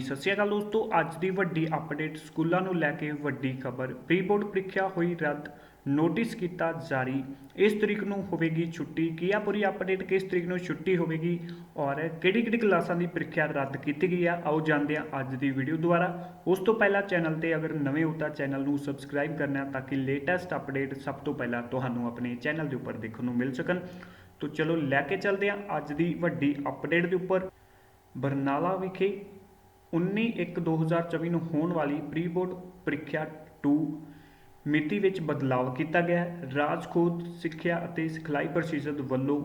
ਸਤਿ ਸ਼੍ਰੀ ਅਕਾਲ ਦੋਸਤੋ, ਅੱਜ ਦੀ ਵੱਡੀ ਅਪਡੇਟ ਸਕੂਲਾਂ ਨੂੰ ਲੈ ਕੇ ਵੱਡੀ ਖਬਰ। ਪ੍ਰੀ ਬੋਰਡ ਪ੍ਰੀਖਿਆ ਹੋਈ ਰੱਦ ਨੋਟਿਸ ਕੀਤਾ ਜਾਰੀ। ਇਸ ਤਰੀਕ ਨੂੰ ਹੋਵੇਗੀ ਛੁੱਟੀ। ਕੀ ਆ ਪੂਰੀ ਅਪਡੇਟ ਕਿਸ ਤਰੀਕ ਨੂੰ ਛੁੱਟੀ ਹੋਵੇਗੀ? ਔਰ ਕਿਹੜੀ ਕਿਹੜੀ ਕਲਾਸਾਂ ਦੀ ਪ੍ਰੀਖਿਆ ਰੱਦ ਕੀਤੀ ਗਈ ਆ? ਆਓ ਜਾਣਦੇ ਹਾਂ ਅੱਜ ਦੀ ਵੀਡੀਓ ਦੁਆਰਾ। ਉਸ ਤੋਂ ਪਹਿਲਾਂ ਚੈਨਲ ਤੇ ਅਗਰ ਨਵੇਂ ਹੋ ਤਾਂ ਚੈਨਲ ਨੂੰ ਸਬਸਕ੍ਰਾਈਬ ਕਰਨਾ ਤਾਂ ਕਿ ਲੇਟੈਸਟ ਅਪਡੇਟ ਸਭ ਤੋਂ ਪਹਿਲਾਂ ਤੁਹਾਨੂੰ ਆਪਣੇ ਚੈਨਲ ਦੇ ਉੱਪਰ ਦੇਖਣ ਨੂੰ ਮਿਲ ਸਕਣ। ਤੋ ਚਲੋ ਲੈ ਕੇ ਚੱਲਦੇ ਹਾਂ ਅੱਜ ਦੀ ਵੱਡੀ ਅਪਡੇਟ ਦੇ ਉੱਪਰ। ਬਰਨਾਲਾ ਵਿਖੇ 19/1/2024 ਨੂੰ ਹੋਣ ਵਾਲੀ ਪ੍ਰੀ ਬੋਰਡ ਪ੍ਰੀਖਿਆ 2 ਮਿਤੀ ਵਿੱਚ ਬਦਲਾਅ ਕੀਤਾ ਗਿਆ ਹੈ। ਰਾਜ ਸਿੱਖਿਆ ਅਤੇ ਸਿਖਲਾਈ ਪ੍ਰਸ਼ੀਦ ਵੱਲੋਂ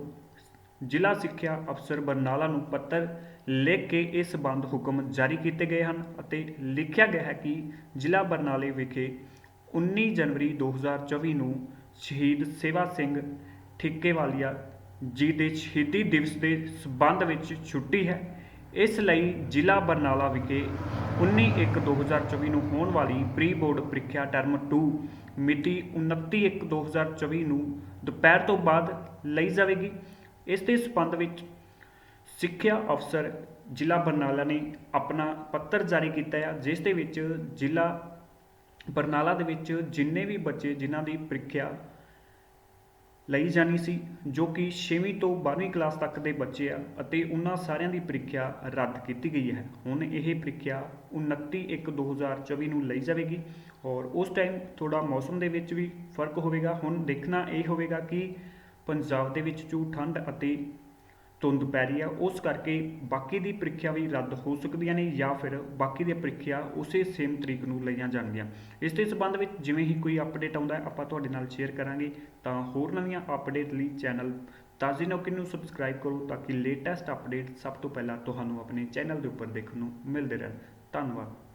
ਜ਼ਿਲ੍ਹਾ ਸਿੱਖਿਆ ਅਫਸਰ ਬਰਨਾਲਾ ਨੂੰ ਪੱਤਰ ਲਿਖ ਕੇ ਇਸ ਸੰਬੰਧ ਹੁਕਮ ਜਾਰੀ ਕੀਤੇ ਗਏ ਹਨ ਅਤੇ ਲਿਖਿਆ ਗਿਆ ਹੈ ਕਿ ਜ਼ਿਲ੍ਹਾ ਬਰਨਾਲੇ ਵਿਖੇ 19 ਜਨਵਰੀ 2024 ਨੂੰ ਸ਼ਹੀਦ ਸੇਵਾ ਸਿੰਘ ਠੇਕੇਵਾਲੀਆ ਜੀ ਦੇ ਸ਼ਹੀਦੀ ਦਿਵਸ ਦੇ ਸਬੰਧ ਵਿੱਚ ਛੁੱਟੀ ਹੈ। ਇਸ ਲਈ ਜ਼ਿਲ੍ਹਾ ਬਰਨਾਲਾ ਵਿਖੇ 19/1/2024 ਨੂੰ ਹੋਣ ਵਾਲੀ ਪ੍ਰੀ ਬੋਰਡ ਪ੍ਰੀਖਿਆ ਟਰਮ 2 ਮਿਤੀ 29/1/2024 ਨੂੰ ਦੁਪਹਿਰ ਤੋਂ ਬਾਅਦ ਲਈ ਜਾਵੇਗੀ। ਇਸ ਦੇ ਸਬੰਧ ਵਿੱਚ ਸਿੱਖਿਆ ਅਫਸਰ ਜ਼ਿਲ੍ਹਾ ਬਰਨਾਲਾ ਨੇ ਆਪਣਾ ਪੱਤਰ ਜਾਰੀ ਕੀਤਾ ਹੈ ਜਿਸ ਦੇ ਵਿੱਚ ਜ਼ਿਲ੍ਹਾ ਬਰਨਾਲਾ ਦੇ ਵਿੱਚ ਜਿੰਨੇ ਵੀ ਬੱਚੇ ਜਿਨ੍ਹਾਂ ਦੀ ਪ੍ਰੀਖਿਆ ਲਈ ਜਾਣੀ ਸੀ, ਜੋ ਕਿ 6ਵੀਂ ਤੋਂ 12ਵੀਂ ਕਲਾਸ ਤੱਕ ਦੇ ਬੱਚੇ ਆ ਅਤੇ ਉਹਨਾਂ ਸਾਰਿਆਂ ਦੀ ਪ੍ਰੀਖਿਆ ਰੱਦ ਕੀਤੀ ਗਈ ਹੈ। ਹੁਣ ਇਹ ਪ੍ਰੀਖਿਆ 29/1/2024 ਨੂੰ ਲਈ ਜਾਵੇਗੀ ਔਰ ਉਸ ਟਾਈਮ ਥੋੜਾ ਮੌਸਮ ਦੇ ਵਿੱਚ ਵੀ ਫ਼ਰਕ ਹੋਵੇਗਾ। ਹੁਣ ਦੇਖਣਾ ਇਹ ਹੋਵੇਗਾ ਕਿ ਪੰਜਾਬ ਦੇ ਵਿੱਚ ਜੋ ਠੰਡ ਅਤੇ ਧੁੰਦ ਪੈ ਰਹੀ ਆ ਉਸ ਕਰਕੇ ਬਾਕੀ ਦੀ ਪ੍ਰੀਖਿਆ ਵੀ ਰੱਦ ਹੋ ਸਕਦੀਆਂ ਨੇ ਜਾਂ ਫਿਰ ਬਾਕੀ ਦੀ ਪ੍ਰੀਖਿਆ ਉਸੇ ਸੇਮ ਤਰੀਕ ਨੂੰ ਲਈਆਂ ਜਾਣਗੀਆਂ। ਇਸ ਦੇ ਸੰਬੰਧ ਵਿੱਚ ਜਿਵੇਂ ਹੀ ਕੋਈ ਅਪਡੇਟ ਆਉਂਦਾ ਹੈ, ਆਪਾਂ ਤੁਹਾਡੇ ਨਾਲ ਸ਼ੇਅਰ ਕਰਾਂਗੇ। ਤਾਂ ਹੋਰ ਨਵੀਆਂ ਅਪਡੇਟ ਲਈ ਚੈਨਲ ਤਾਜ਼ੀ ਨੌਕਰੀ ਨੂੰ ਸਬਸਕ੍ਰਾਈਬ ਕਰੋ ਤਾਂ ਕਿ ਲੇਟੈਸਟ ਅਪਡੇਟ ਸਭ ਤੋਂ ਪਹਿਲਾਂ ਤੁਹਾਨੂੰ ਆਪਣੇ ਚੈਨਲ ਦੇ ਉੱਪਰ ਦੇਖਣ ਨੂੰ ਮਿਲਦੇ ਰਹਿਣ। ਧੰਨਵਾਦ।